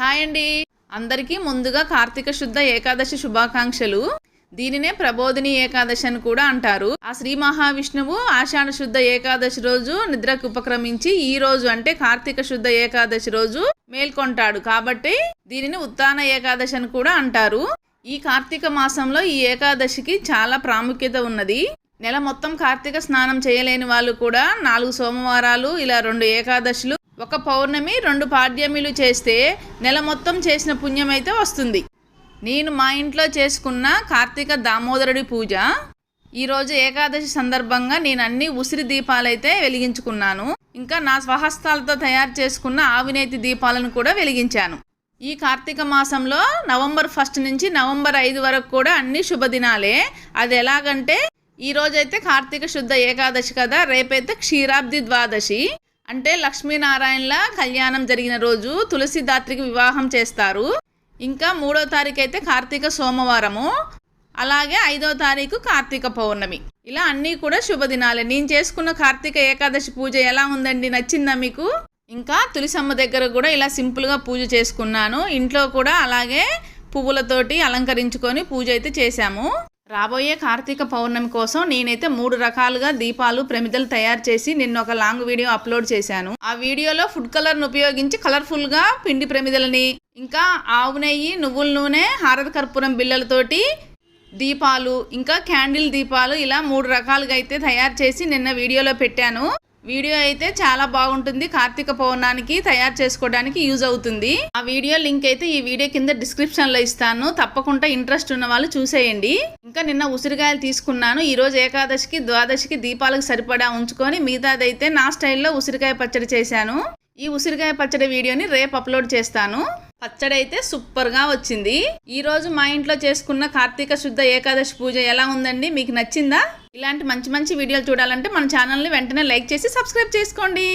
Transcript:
Hi అండి. అందరికీ ముందుగా కార్తీక శుద్ధ ఏకాదశి శుభాకాంక్షలు. దీనినే ప్రబోధిని ఏకాదశి అని కూడా అంటారు. ఆ శ్రీ మహావిష్ణువు ఆషాఢ శుద్ధ ఏకాదశి రోజు నిద్రకు ఉపక్రమించి ఈ రోజు అంటే కార్తీక శుద్ధ ఏకాదశి రోజు మేల్కొంటాడు. కాబట్టి దీనిని ఉత్తాన ఏకాదశి అని కూడా అంటారు. ఈ కార్తీక మాసంలో ఈ ఏకాదశికి చాలా ప్రాముఖ్యత ఉన్నది. నెల మొత్తం కార్తీక స్నానం చేయలేని వాళ్ళు కూడా నాలుగు సోమవారాలు ఇలా రెండు ఏకాదశులు ఒక పౌర్ణమి రెండు పాడ్యమిలు చేస్తే నెల మొత్తం చేసిన పుణ్యం అయితే వస్తుంది. నేను మా ఇంట్లో చేసుకున్న కార్తీక దామోదరుడి పూజ. ఈరోజు ఏకాదశి సందర్భంగా నేను అన్ని ఉసిరి దీపాలైతే వెలిగించుకున్నాను. ఇంకా నా స్వహస్తాలతో తయారు చేసుకున్న ఆవినేతి దీపాలను కూడా వెలిగించాను. ఈ కార్తీక మాసంలో నవంబర్ ఫస్ట్ నుంచి నవంబర్ ఐదు వరకు కూడా అన్ని శుభదినాలే. అది ఎలాగంటే ఈ రోజైతే కార్తీక శుద్ధ ఏకాదశి కదా రేపైతే క్షీరాబ్ది ద్వాదశి. అంటే లక్ష్మీనారాయణల కళ్యాణం జరిగిన రోజు తులసిదాత్రికి వివాహం చేస్తారు. ఇంకా మూడో తారీఖు అయితే కార్తీక సోమవారము. అలాగే ఐదో తారీఖు కార్తీక పౌర్ణమి. ఇలా అన్నీ కూడా శుభదినాలే. నేను చేసుకున్న కార్తీక ఏకాదశి పూజ ఎలా ఉందండి? నచ్చిందా మీకు? ఇంకా తులసమ్మ దగ్గర కూడా ఇలా సింపుల్గా పూజ చేసుకున్నాను. ఇంట్లో కూడా అలాగే పువ్వులతోటి అలంకరించుకొని పూజ అయితే చేశాము. రాబోయే కార్తీక పౌర్ణమి కోసం నేనైతే మూడు రకాలుగా దీపాలు ప్రమిదలు తయారు చేసి నిన్న ఒక లాంగ్ వీడియో అప్లోడ్ చేశాను. ఆ వీడియోలో ఫుడ్ కలర్ను ఉపయోగించి కలర్ఫుల్గా పిండి ప్రమిదలని ఇంకా ఆవు నెయ్యి నువ్వుల నూనె హారత కర్పూరం బిళ్ళలతోటి దీపాలు ఇంకా క్యాండిల్ దీపాలు ఇలా మూడు రకాలుగా అయితే తయారు చేసి నిన్న వీడియోలో పెట్టాను. వీడియో అయితే చాలా బాగుంటుంది. కార్తీక పౌర్ణానికి తయారు చేసుకోవడానికి యూజ్ అవుతుంది. ఆ వీడియో లింక్ అయితే ఈ వీడియో కింద డిస్క్రిప్షన్లో ఇస్తాను. తప్పకుండా ఇంట్రెస్ట్ ఉన్న వాళ్ళు చూసేయండి. ఇంకా నిన్న ఉసిరికాయలు తీసుకున్నాను. ఈ రోజు ఏకాదశికి ద్వాదశికి దీపాలకు సరిపడా ఉంచుకొని మిగతాదైతే నా స్టైల్లో ఉసిరికాయ పచ్చడి చేశాను. ఈ ఉసిరికాయ పచ్చడి వీడియోని రేపు అప్లోడ్ చేస్తాను. పచ్చడి అయితే సూపర్గా వచ్చింది. ఈ రోజు మా ఇంట్లో చేసుకున్న కార్తీక శుద్ధ ఏకాదశి పూజ ఎలా ఉందండి? మీకు నచ్చిందా? ఇలాంటి మంచి మంచి వీడియోలు చూడాలంటే మన ఛానల్ని వెంటనే లైక్ చేసి సబ్స్క్రైబ్ చేసుకోండి.